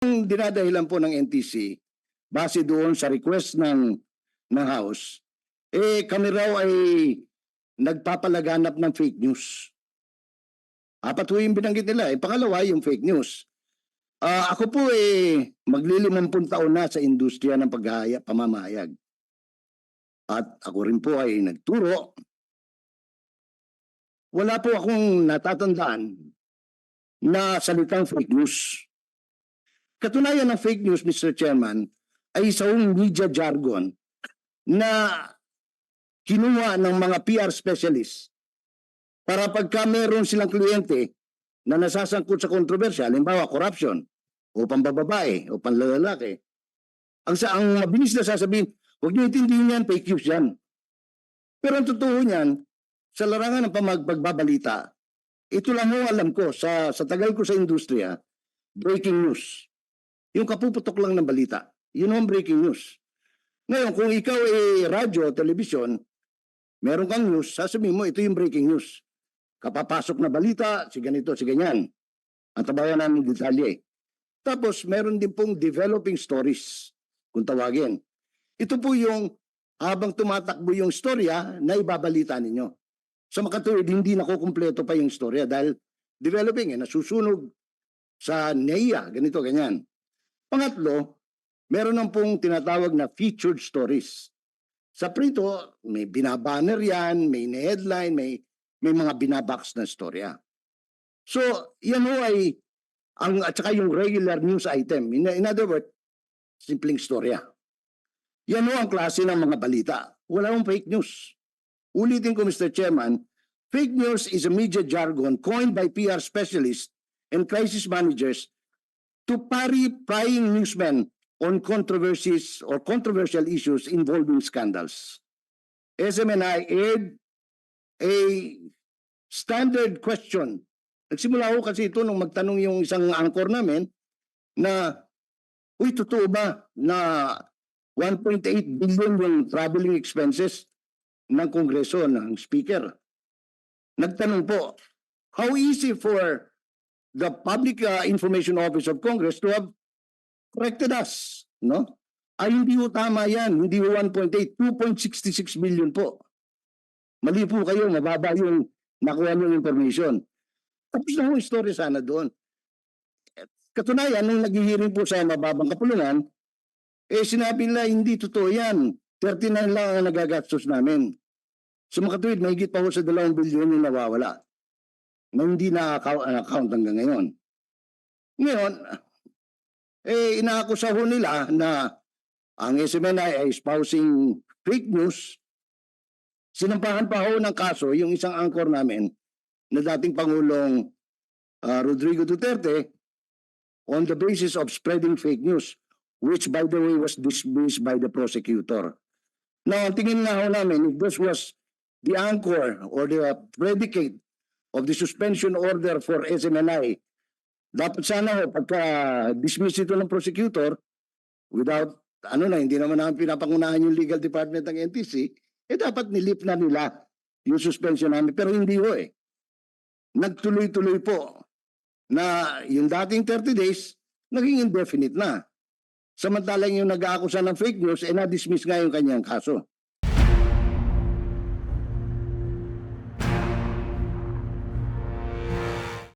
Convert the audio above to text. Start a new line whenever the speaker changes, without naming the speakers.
Ang dinadahilan po ng NTC, base doon sa request ng, ng House, eh kami raw ay nagpapalaganap ng fake news. Apat ho yung binanggit nila. Eh, pangalawa, yung fake news. Ah, ako po eh, maglilimampung taon na sa industriya ng paghahaya, pamamahayag. At ako rin po ay nagturo. Wala po akong natatandaan na salitang fake news. Katunayan ng fake news, Mr. Chairman, ay isang media jargon na kinuha ng mga PR specialists para pagka meron silang kliyente na nasasangkot sa kontrobersya, halimbawa corruption, o pambababae, o panlalaki, ang sa ang mabilis na sasabihin, huwag niyo intindihin yan, fake news yan. Pero ang totoo niyan, sa larangan ng pamagpagbabalita, ito lang ho alam ko, sa, sa tagal ko sa industriya, breaking news. Yung kapuputok lang ng balita. Yun ang breaking news. Ngayon, kung ikaw ay radyo o telebisyon, meron kang news, sasabihin mo, ito yung breaking news. Kapapasok na balita, si ganito, si ganyan. Ang tabayan namin detalye. Tapos, meron din pong developing stories, kung tawagin. Ito po yung habang tumatakbo yung storya na ibabalita ninyo. Sa makatuwid, hindi nakukumpleto pa yung storya dahil developing, eh, nasusunog sa NEIA, ganito, ganyan. Pangatlo, meron ng pong tinatawag na featured stories. Sa prito, may binabanner yan, may headline, may, may mga binabox na storya. So, yan ho ay, ang, at saka yung regular news item. In, in other words, simpleng storya. Yan ho ang klase ng mga balita. Wala hong fake news. Ulitin ko, Mr. Chairman, fake news is a media jargon coined by PR specialists and crisis managers to parry prying newsmen on controversies or controversial issues involving scandals. SMNI aired a standard question. Nagsimula ko kasi ito nung magtanong yung isang anchor namin na, uy, totoo ba na 1.8 billion yung traveling expenses ng Kongreso, ng Speaker? Nagtanong po, how easy for the Public uh, Information Office of Congress to have corrected us, no? Ay hindi ho tama yan, hindi ho 1.8, 2.66 billion po. Mali po kayo, mababa yung nakuha niyong information. Tapos na ho story sana doon. Katunayan, nung naghihiring po sa mababang kapulungan, eh sinabi nila hindi totoo yan. 39 lang ang nagagastos namin. So makatuwid, mahigit pa ho sa 2 bilyon yung nawawala na hindi na-account hanggang ngayon. Ngayon, eh, inaakusa ho nila na ang SMNI ay espousing fake news. Sinampahan pa ho ng kaso yung isang anchor namin na dating Pangulong ah, Rodrigo Duterte on the basis of spreading fake news, which by the way was dismissed by the prosecutor. Now, ang tingin nga ho namin, if this was the anchor or the predicate of the suspension order for SMNI, dapat sana ho, pagka dismiss ito ng prosecutor, without, ano na, hindi naman namin pinapangunahan yung legal department ng NTC, eh dapat nilip na nila yung suspension namin. Pero hindi ho eh. Nagtuloy-tuloy po na yung dating 30 days, naging indefinite na. Samantalang yung nag-aakusa ng fake news, eh na-dismiss nga yung kanyang kaso.